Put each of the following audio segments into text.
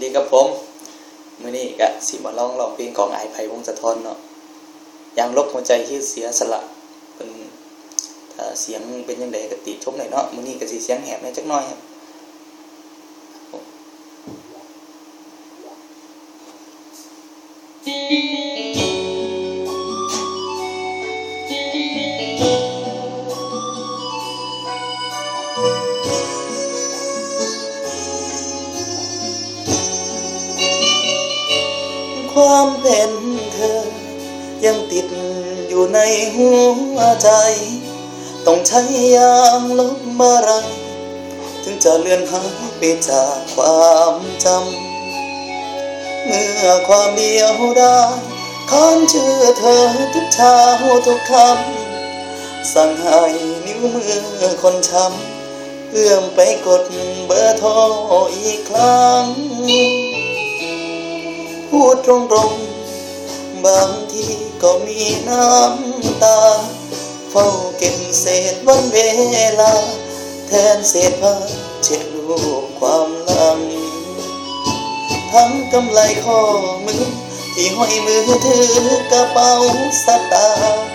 ดีครับผมมื่อนี้ก็สิมาลองร้องเพลงของไอ้ไผ่วงศ์สะท้อนเนาะยังลบหัวใจที่เสียสละเป็นถ้าเสียงเป็นยังไงก็ติชมหน่อยเนาะมื่อนี้ก็สิเสียงแหบหน่อยจักหน่อยครับ ความเป็นเธอ ยังติดอยู่ในหัวใจ ต้องใช้ยางลบมาไร ถึงจะเลือนหายไปจากความจำ เมื่อความเดียวได้ค้านชื่อเธอทุกเช้าทุกคำ สั่งให้นิ้วมือคนช้ำเอื้อมไปกดเบอร์โทรอีกครั้ง พูดตรงๆ บางทีก็มีน้ำตา เฝ้าเก็บเศษวันเวลา แทนเศษผ้าเช็ดลูกความลังทั้งกำไลข้อมือ ที่ห้อยมือถือกระเป๋าสตางค์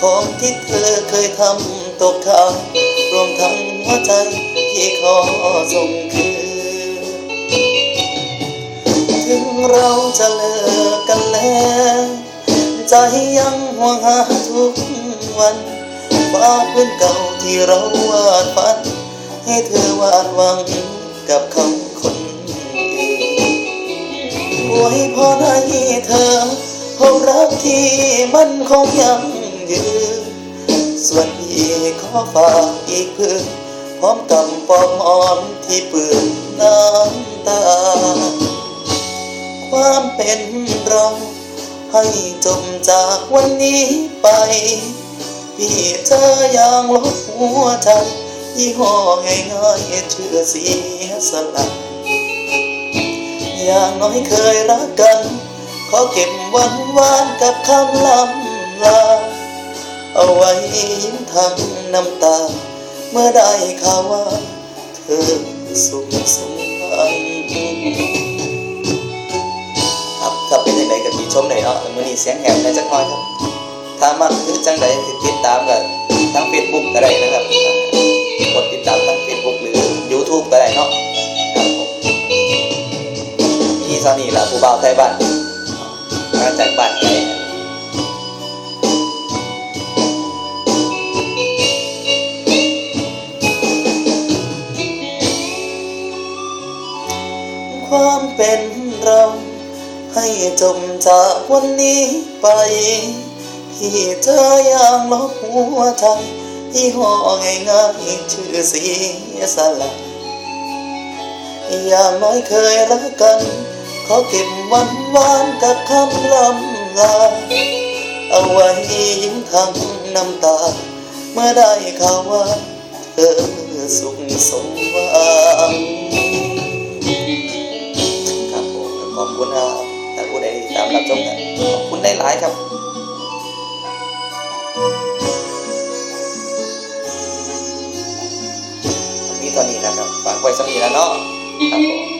ของที่เธอเคยทำตกค้างรวมทั้งหัวใจที่ขอส่งคืน เราจะเลิกกันแล้วใจยังห่วงหาทุกวันฟ้าพื้นเก่าที่เราวาดฝัน ให้เธอวาดหวังกับเขาคนอื่นอวยพรให้เธอพบรักที่มันคงยังยืนส่วนพี่ขอฝากอีกพื้นพร้อมกับปลอกหมอนที่เปื้อนน้ำตา ความเป็นเรา ให้จมจากวันนี้ไป พี่เธออย่างลบหัวใจยี่ห้อง่ายๆเชื่อเสียสละอย่างน้อยเคยรักกัน ขอเก็บวันวานๆกับคำลำลา เอาไว้ยิ้มทั้งน้ำตา เมื่อได้ข่าวว่า เธอสุขสมหวัง ชมได้เนาะมื้อนี้เสียงแหบในจักหน่อยครับถ้ามันคือจังใดติดตามก็ทาง Facebook ก็ได้นะครับกดติดตามทาง Facebook หรือ YouTube ก็ได้เนาะครับผมมีซานี่ล่ะผู้บ่าวไทยบ้านมาจากบ้านไกลความเป็นเรา ให้จมจากวันนี้ไปพี่เธออย่างลบหัวใจยี่ห้อง่ายๆชื่อเสียสละอย่างน้อยเคยรักกันขอเก็บวันวานกับคำลำลาเอาไว้ยิ้มทั้งน้ำตา เมื่อได้ข่าวว่าเธอสุขสมายๆครับมีตอนนี้นะครับฝากไว้สำนีแล้วเนาะครับผม